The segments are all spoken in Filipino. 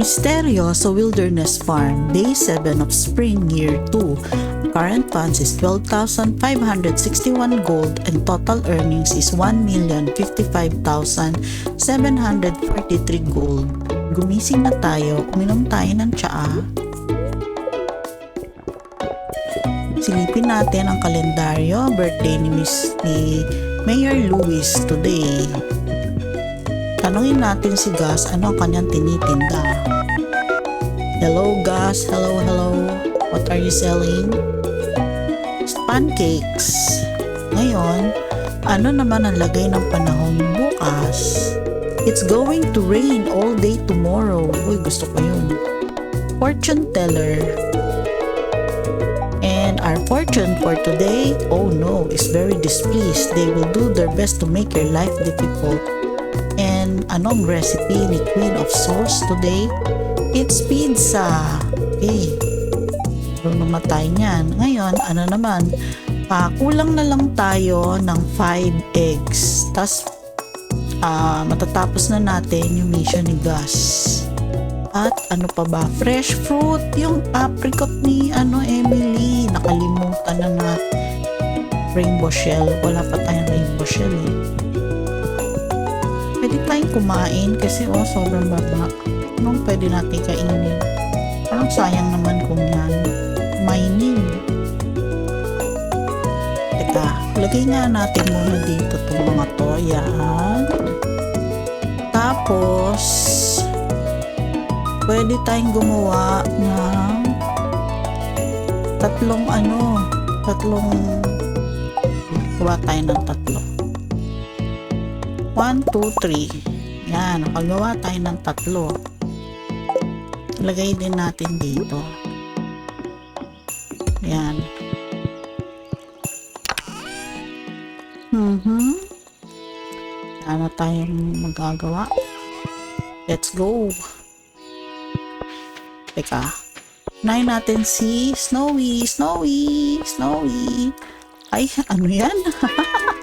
Misterioso Wilderness Farm, Day 7 of Spring, Year 2. Current funds is 12,561 gold and total earnings is 1,055,743 gold. Gumising na tayo, uminom tayo ng tsaa. Silipin natin ang kalendaryo, birthday ni Miss ni Mayor Luis today. Tanungin natin si Gus ano ang kanyang tinitinda. Hello Gus, hello hello. What are you selling? Pancakes. Ngayon, ano naman ang lagay ng panahon bukas? It's going to rain all day tomorrow. Uy, gusto ko yun. Fortune teller. And our fortune for today, oh no, is very displeased. They will do their best to make your life difficult. And anong recipe ni Queen of Sauce today? It's pizza. Okay. Pero namatay niyan. Ngayon, ano naman, ah, kulang na lang tayo ng 5 eggs. Tapos, ah, matatapos na natin yung mission ni Gus. At ano pa ba? Fresh fruit. Yung apricot ni ano Emily. Nakalimutan na na rainbow shell. Wala pa tayong rainbow shell eh. Pwede tayong kumain kasi oh, sobrang baba. Anong pwede natin kainin? Parang sayang naman kung yan. Mining. Teka, lagay nga natin muna dito itong mga to. Yan. Tapos, pwede tayong gumawa ng tatlong ano, tatlong gawa tayo ng tatlo. 1, 2, 3. Yan, nakagawa tayo ng tatlo. Lagay din natin dito. Yan. Mhm. Ano tayong magagawa? Let's go. Teka. Unahin natin si Snowy, Snowy, Snowy. Ay, ano yan?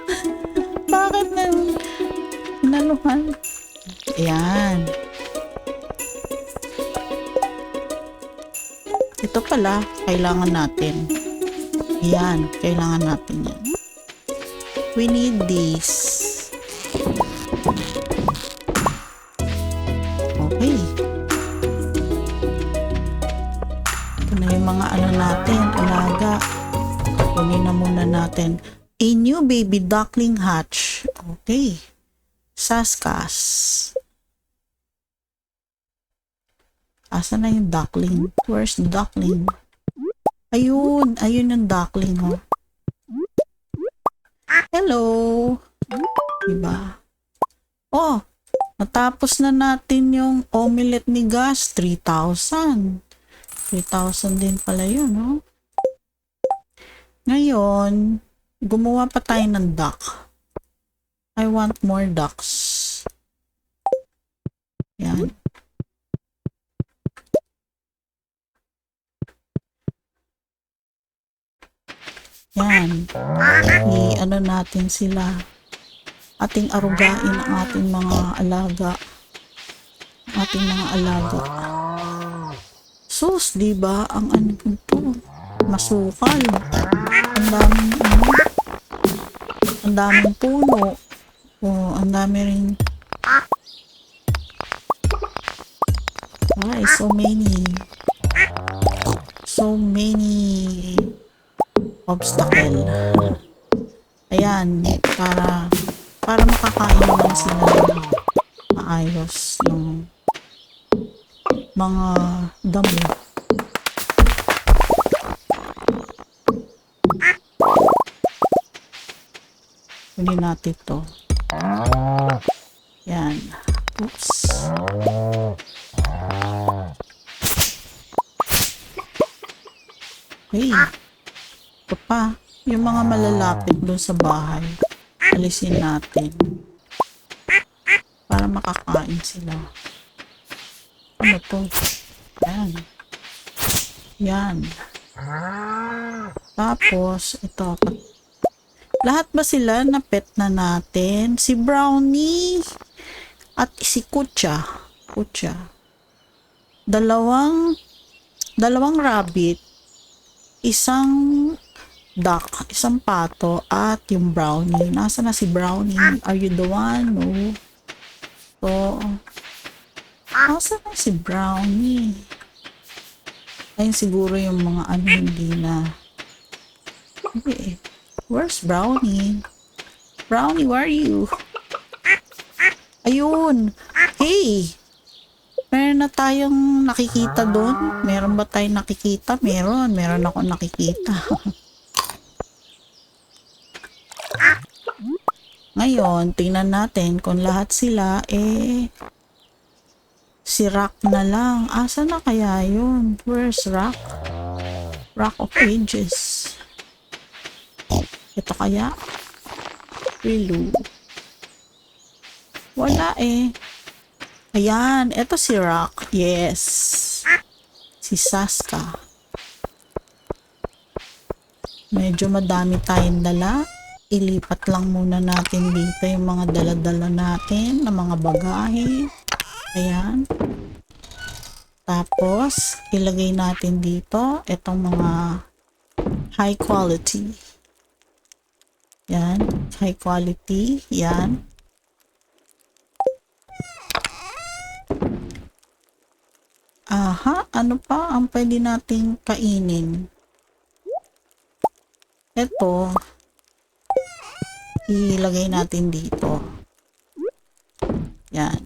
Bakit na naluhan? Ayan. Ito pala, kailangan natin. Ayan, kailangan natin yan. We need this. Okay. Ito na yung mga ano natin, alaga. Kunin na muna natin. A new baby duckling hatch. Okay. Saskas. Asa na yung duckling? Where's the duckling? Ayun, ayun yung duckling, oh. Hello. Diba? Oh, natapos na natin yung omelette ni Gus. 3,000. 3,000 din pala yun, no? Ngayon, gumawa pa tayo ng duck. I want more ducks. Yan. Yan. I, ano natin sila. Ating arugain ang ating mga alaga. Ating mga alaga. Sus, di ba? Ang ano to? Masukal. Ang daming ano. Ang daming puno. Oh, ang dami rin. Why so many? So many obstacle. Ayan, para para makakain naman sila maayos ng mga damo. Kunin natin to. Mga malalapit doon sa bahay. Alisin natin. Para makakain sila. Ano to? Yan. Yan. Tapos, ito. Lahat ba sila na pet na natin? Si Brownie at si Kucha. Kucha. dalawang dalawang rabbit, isang duck, isang pato, at yung brownie. Nasa na si brownie? Are you the one? No. So, nasa na si brownie? Ayun siguro yung mga ano hindi na. Hindi eh. Where's brownie? Brownie, where are you? Ayun. Hey! Meron na tayong nakikita doon? Meron ba tayong nakikita? Meron. Meron ako nakikita. Ngayon, tingnan natin kung lahat sila eh si Rock na lang. Asa na kaya yun? Where's Rock? Rock of Ages. Ito kaya? Rilu. Wala eh. Ayan, ito si Rock. Yes. Si Saska. Medyo madami tayong dala. Ilipat lang muna natin dito yung mga dala-dala natin na mga bagahe. Ayan. Tapos, ilagay natin dito itong mga high quality. Yan. High quality. Yan. Aha, ano pa ang pwede nating kainin? Ito, ilagay natin dito. Yan.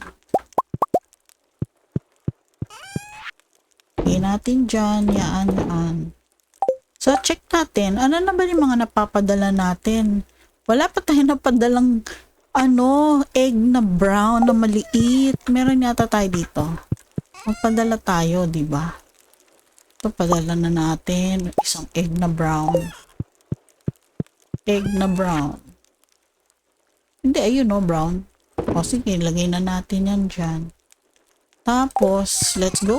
Ilagay natin dyan, yan, yan. So, check natin, ano na ba yung mga napapadala natin? Wala pa tayo napadalang, ano, egg na brown na maliit. Meron yata tayo dito. Magpadala tayo, di ba? Ito, padala na natin. Isang egg na brown. Egg na brown. Hindi, ayun no, brown. O sige, lagay na natin yan dyan. Tapos, let's go.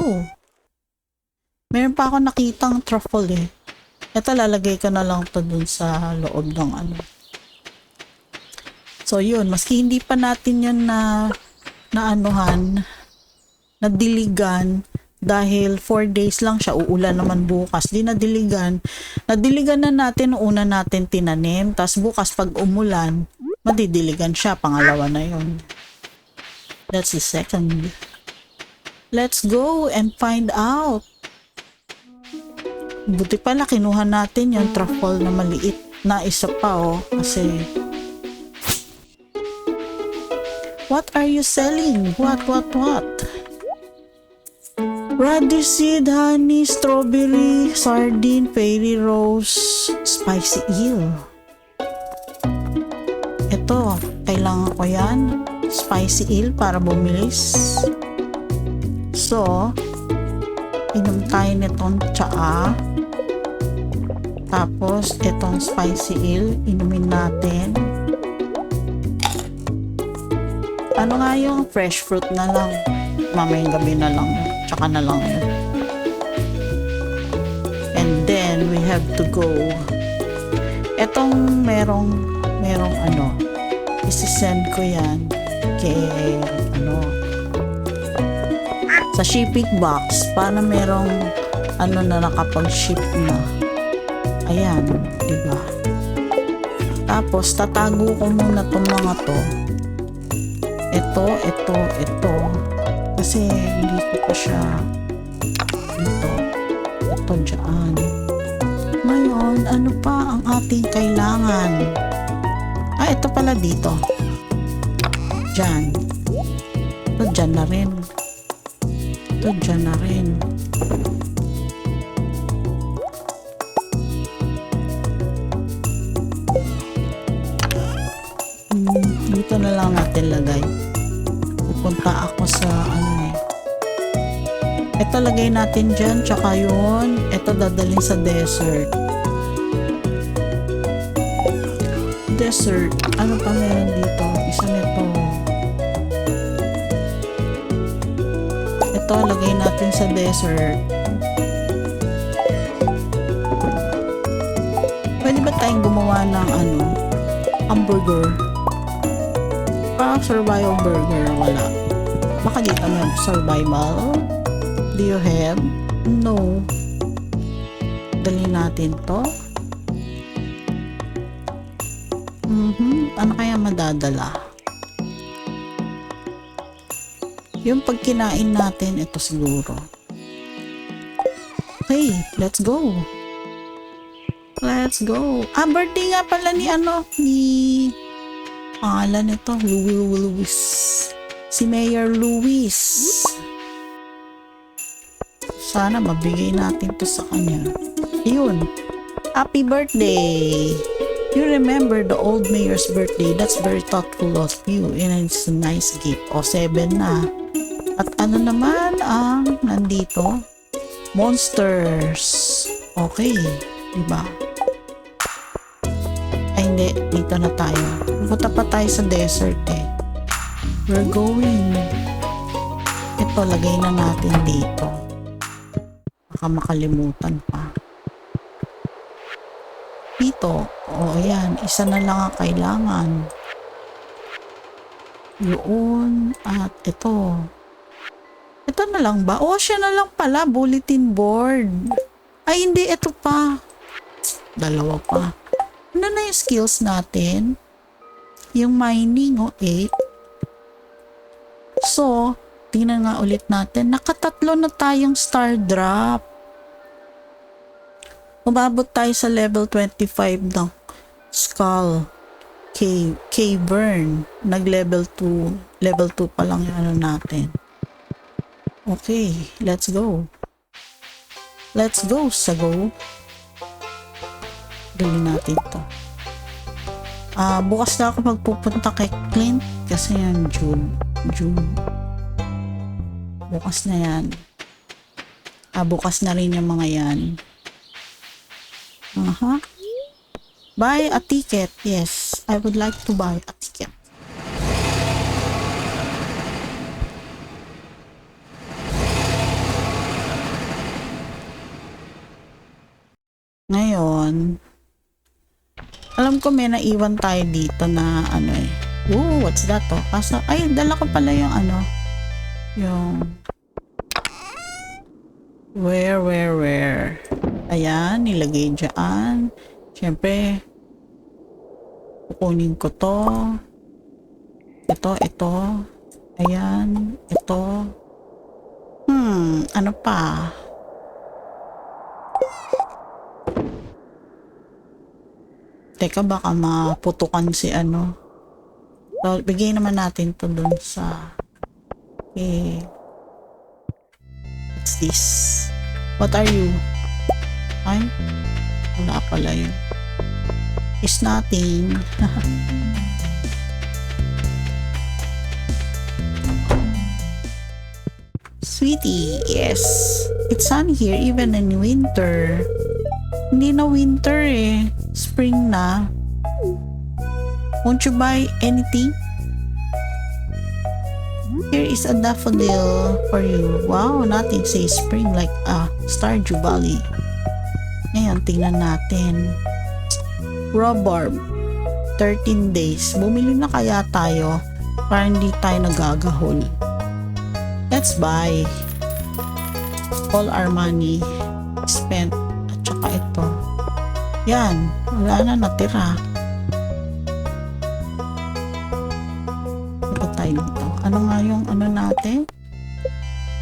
Meron pa ako nakitang truffle eh. Ito, lalagay ko na lang to dun sa loob ng ano. So, yun. Maski hindi pa natin yan na naanuhan, nadiligan, dahil 4 days lang siya, uulan naman bukas. Di nadiligan. Nadiligan na natin una natin tinanim. Tapos bukas pag umulan, madidiligan siya. Pangalawa na yun. That's the second. Let's go and find out. Buti pala kinuha natin yung truffle na maliit na isa pa oh. Kasi What are you selling? What, what, what? Radish seed, honey, strawberry, sardine, fairy rose, spicy eel. Ito, kailangan ko yan. Spicy eel para bumilis. So, inom tayo nitong tsaa. Tapos, itong spicy eel, inumin natin. Ano nga yung fresh fruit na lang? Mamayang gabi na lang. Tsaka na lang. And then, we have to go. Etong merong, merong ano, isi-send ko yan kay, ano, sa shipping box para merong ano na nakapag-ship na. Ayan, di ba? Tapos, tatago ko muna tong mga to. Ito, ito, ito. Kasi hindi ko pa siya ito. Ito dyan. Ngayon, ano pa ang ating kailangan? Ito pala dito. Dyan. Ito dyan na rin. Ito dyan na rin. Hmm, dito na lang natin lagay. Pupunta ako sa ano eh. Ito lagay natin dyan, tsaka yun. Ito dadalhin sa desert. Desert. Ano pa meron dito? Isa nito. Ito lagay natin sa desert. Pwede ba tayong gumawa ng ano? Hamburger. Parang survival burger. Wala. Baka dito may survival. Do you have? No. Dali natin to. Mhm. Ano kaya madadala? Yung pag kinain natin, ito siguro. Okay, let's go. Let's go. Ah, birthday nga pala ni ano, ni pangalan nito, Louis Louis. Si Mayor Louis. Sana mabigay natin to sa kanya. Yun. Happy birthday! You remember the old mayor's birthday. That's very thoughtful of you. And it's a nice gift. O, seven na. At ano naman ang nandito? Monsters. Okay. Diba? Ay, hindi. Dito na tayo. Pupunta pa tayo sa desert eh. We're going. Ito, lagay na natin dito. Baka makalimutan pa. Dito. O, ayan. Isa na lang ang kailangan. Yun. At ito. Ito na lang ba? O, siya na lang pala. Bulletin board. Ay, hindi. Ito pa. Dalawa pa. Ano na yung skills natin? Yung mining, o, 8. So, tingnan nga ulit natin. Nakatatlo na tayong star drop. Umabot tayo sa level 25 ng skull cave, cavern. Nag level 2. Level 2 pa lang yung ano natin. Okay, let's go. Let's go, Sago. Dali natin to. Ah, bukas na ako magpupunta kay Clint kasi yan June. June. Bukas na yan. Ah, bukas na rin yung mga yan. Aha. Buy a ticket. Yes, I would like to buy a ticket. Ngayon, alam ko may naiwan tayo dito na ano eh. Ooh, what's that to? Kaso, ay, dala ko pala yung ano, yung where, where, where. Ayan, nilagay dyan. Siyempre, kukunin ko to. Ito, ito. Ayan, ito. Hmm, ano pa? Teka, baka maputukan si ano. So, bigay naman natin to dun sa... Okay. What's this? What are you? Ay, wala pala yun. It's nothing. Sweetie, yes. It's sun here even in winter. Hindi na winter eh. Spring na. Won't you buy anything? Here is a daffodil for you. Wow, nothing says spring like a Stardew Valley. Ngayon, tingnan natin. Rhubarb. 13 days. Bumili na kaya tayo para hindi tayo nagagahol. Let's buy. All our money spent. At saka ito. Yan. Wala na natira. Ito tayo dito. Ano nga yung ano natin?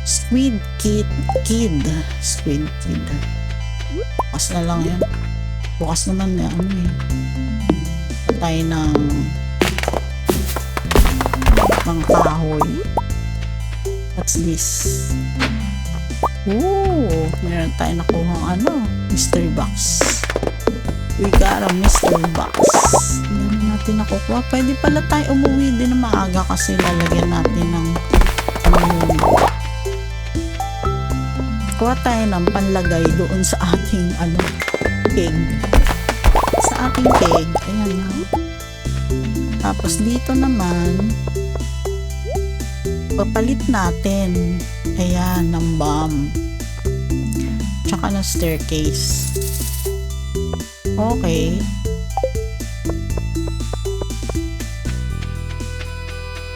Squid Kid. Kid. Squid Kid. Bukas na lang yan. Bukas naman na ano eh. Patay ng mga kahoy. What's this? Ooh, meron tayo nakuha ano, mystery box. We got a mystery box. Hindi natin nakukuha. Pwede pala tayo umuwi din na maaga kasi lalagyan natin ng Kuha tayo ng panlagay doon sa ating ano, keg. Sa ating keg. Ayan na. Tapos dito naman, papalit natin. Ayan, ng bomb. Tsaka ng staircase. Okay.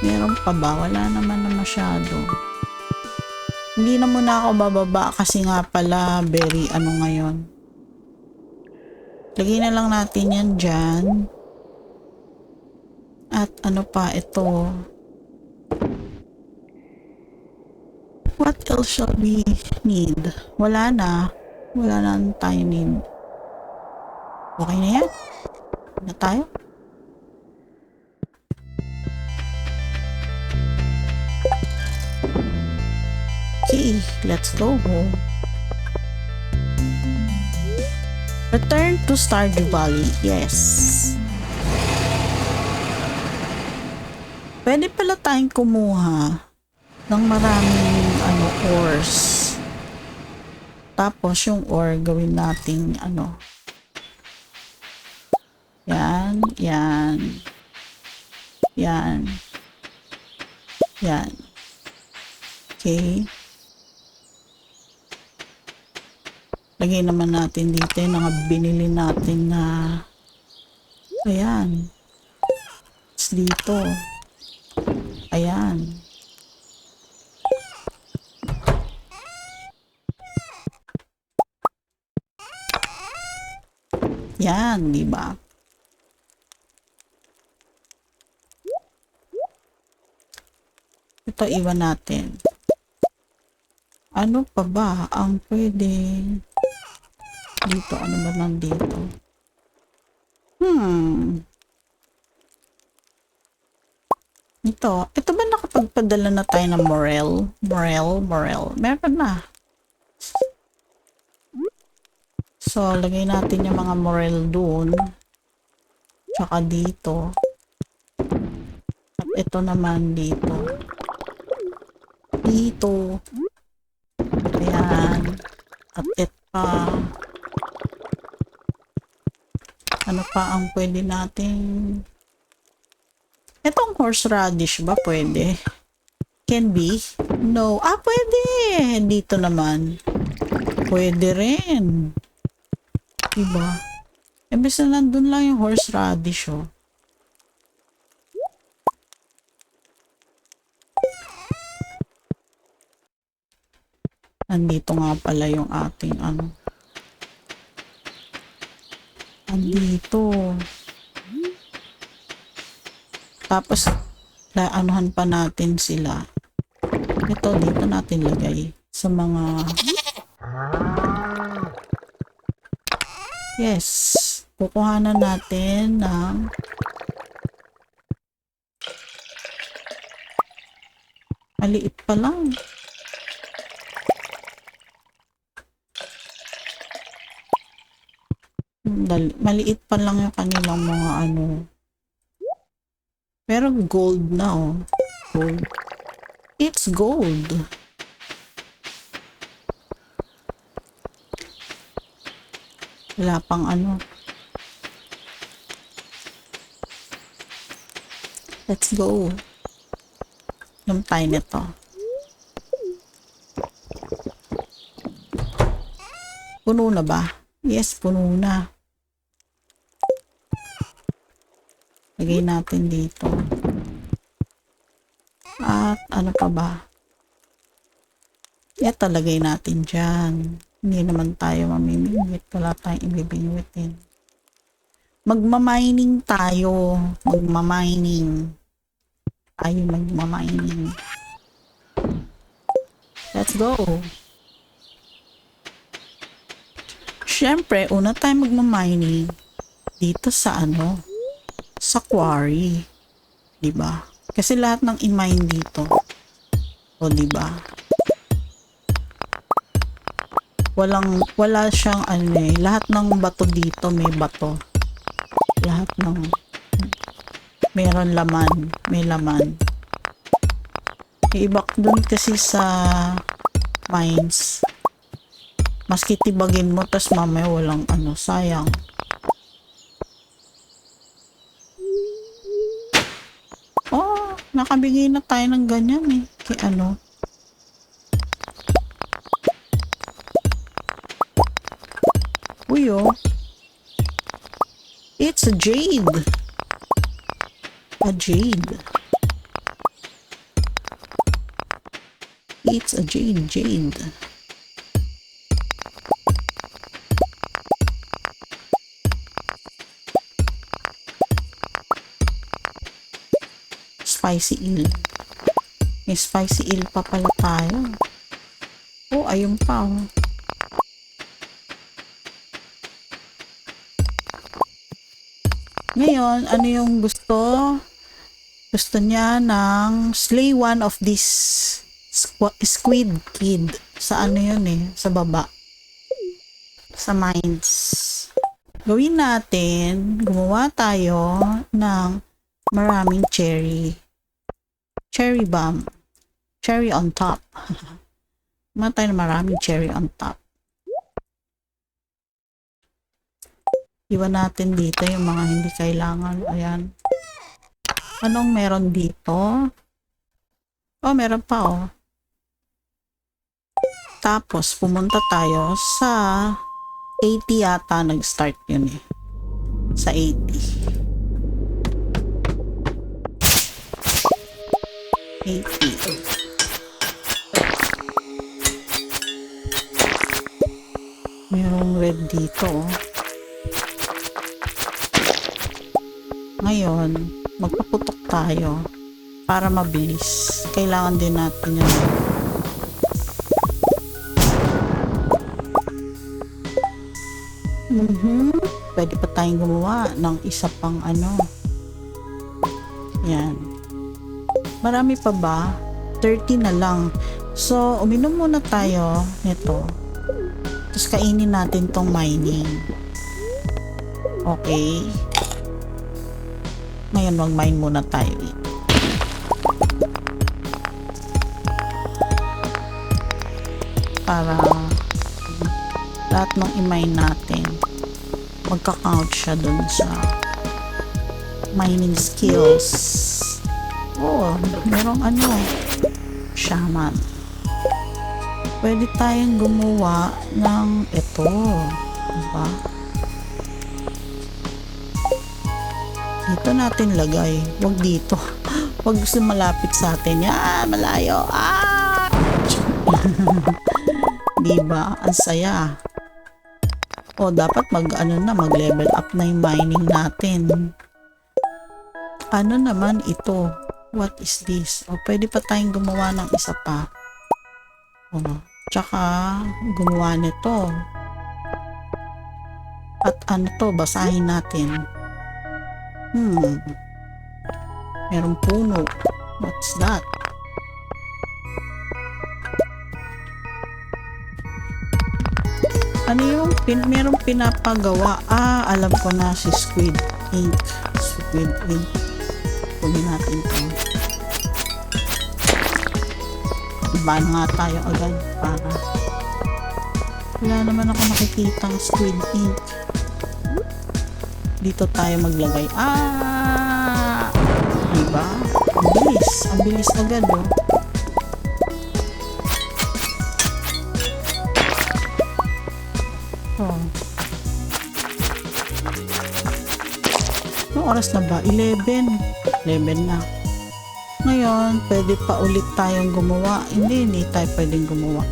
Meron pa ba? Wala naman na masyado. Hindi na muna ako bababa kasi nga pala very ano ngayon. Lagay na lang natin yan dyan. At ano pa ito. What else shall we need? Wala na. Wala na tayo need. Okay na yan? Na tayo? Okay, let's go home. Return to Stardew Valley. Yes. Pwede pala tayong kumuha ng maraming ano ores. Tapos yung ore gawin nating ano. Yan, yan. Yan. Yan. Okay. Lagay naman natin dito yung mga binili natin na ayan. Tapos dito. Ayan. Yan, di ba? Ito iwan natin. Ano pa ba ang pwede dito? Ano ba nandito? Hmm. Ito. Ito ba nakapagpadala na tayo ng morel? Morel, morel. Meron na. So, lagay natin yung mga morel doon. Tsaka dito. At ito naman dito. Dito. Ayan. At ito pa. Ano pa ang pwede natin? Itong horseradish ba pwede? Can be? No. Ah, pwede. Dito naman. Pwede rin. Diba? Imbes na nandun lang yung horseradish, oh. Nandito nga pala yung ating ano. Andito. Tapos, laanuhan pa natin sila. Ito, dito natin lagay sa mga... Yes. Kukuhanan natin ng... Maliit pa lang. Maliit pa lang yung kanilang mga ano. Pero gold na oh. Gold. It's gold. Wala pang ano. Let's go. Inom tayo nito. Puno na ba? Yes, puno na. Lagay natin dito. At ano pa ba? Ito lagay natin dyan. Hindi naman tayo mamimingwit. Wala tayong ibibingwitin. Magmamining tayo. Magmamining. Tayo magmamining. Let's go. Siyempre, una tayo magmamining dito sa ano, sa quarry. 'Di ba? Kasi lahat ng in-mine dito. O 'di ba? Walang wala siyang ano eh, lahat ng bato dito may bato. Lahat ng meron laman, may laman. Iba dun kasi sa mines. Maski tibagin mo, tas mamaya walang ano, sayang. Oh, nakabigay na tayo ng ganyan eh. Kay ano. Uy oh. It's a jade. A jade. it's a jade, jade. Spicy eel. May spicy eel pa pala tayo. Oh, ayun pa oh. Ngayon, ano yung gusto? Gusto niya ng slay one of this squ- squid kid. Sa ano yun eh? Sa baba. Sa mines. Gawin natin, gumawa tayo ng maraming cherry. Cherry bomb. Cherry on top. Gumawa tayo ng maraming cherry on top. Iwan natin dito yung mga hindi kailangan. Ayan. Anong meron dito? Oh, meron pa oh. Tapos, pumunta tayo sa 80 yata nag-start yun eh. Sa 80. Merong red dito oh. Ngayon, magpaputok tayo para mabilis. Kailangan din natin yun. Mhm. Pwede pa tayong gumawa ng isa pang ano. Yan. Marami pa ba? 30 na lang. So, uminom muna tayo nito. Tapos kainin natin tong mining. Okay. Ngayon, mag-mine muna tayo. Para lahat ng i-mine natin, magka-count siya dun sa mining skills. Oh, merong ano, shaman. Pwede tayong gumawa ng ito. Diba? Dito natin lagay. Huwag dito. Huwag gusto malapit sa atin. Yan, malayo. Ah! diba? Ang saya. O, dapat mag, ano na, mag level up na yung mining natin. Ano naman ito? What is this? O, pwede pa tayong gumawa ng isa pa. O, tsaka, gumawa nito. At ano to, basahin natin. Hmm. Merong puno. What's that? Ano yung pin merong pinapagawa? Ah, alam ko na si Squid Ink. Squid Ink. Kunin natin to. Ban nga tayo agad para wala naman ako nakikitang Squid Ink dito tayo maglagay. Ah! Diba? Ang bilis. Ang bilis agad, oh. Oh. Anong oras na ba? 11. 11 na. Ngayon, pwede pa ulit tayong gumawa. Hindi, hindi tayo pwedeng gumawa.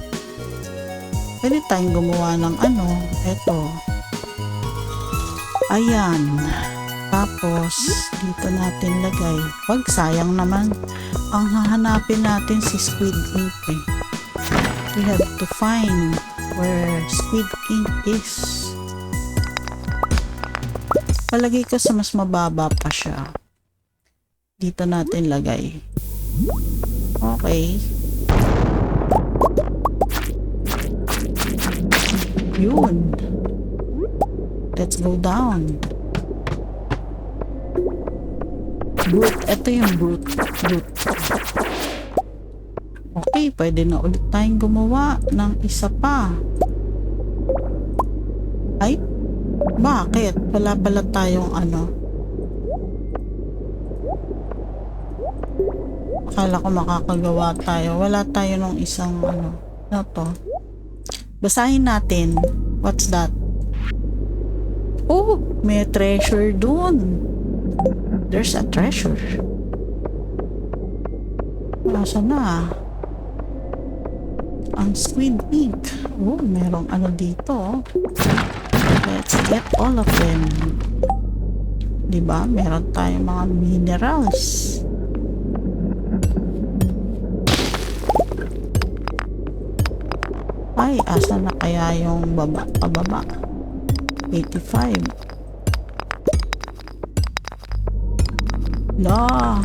Pwede tayong gumawa ng ano, eto. Ayan. Tapos, dito natin lagay. Wag, sayang naman. Ang hahanapin natin si Squid Ink eh. We have to find where Squid Ink is. Palagay ko sa mas mababa pa siya. Dito natin lagay. Okay. Yun. Let's go down. Brute. Ito yung brute. Brute. Okay, pwede na ulit tayong gumawa ng isa pa. Ay, bakit? Wala pala tayong ano. Akala ko makakagawa tayo. Wala tayo ng isang ano. Ano to? Basahin natin. What's that? Oh, may treasure dun. There's a treasure. Nasa na? ang squid ink. Oh, merong ano dito. Let's get all of them. Diba? Meron tayong mga minerals. Ay, asa na kaya yung baba, pababa? 85. La,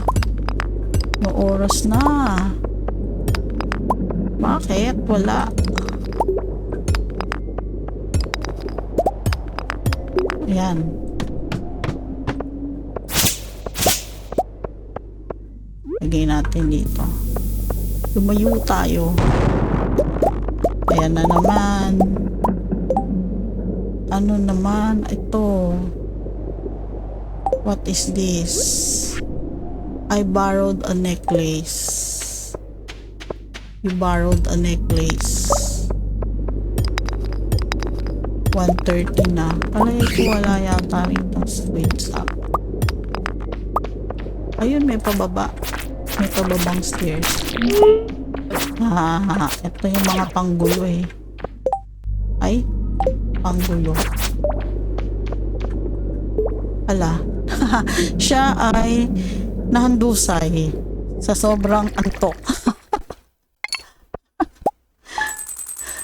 no oras na. Bakit? Wala. Ayan. Lagay natin dito. Lumayo tayo. Ayan na naman. Ano naman? Ito. What is this? I borrowed a necklace. You borrowed a necklace. 130 na. Palagi ko wala yata rito squids up. Ayun, may pababa. May pababang stairs. Ah, ito yung mga panggulo eh. Ay, panggulo. Ala, siya ay nahandusay sa sobrang antok.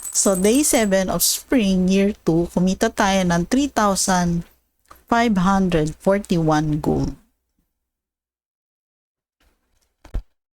so, day 7 of spring, year 2, kumita tayo ng 3,541 gold.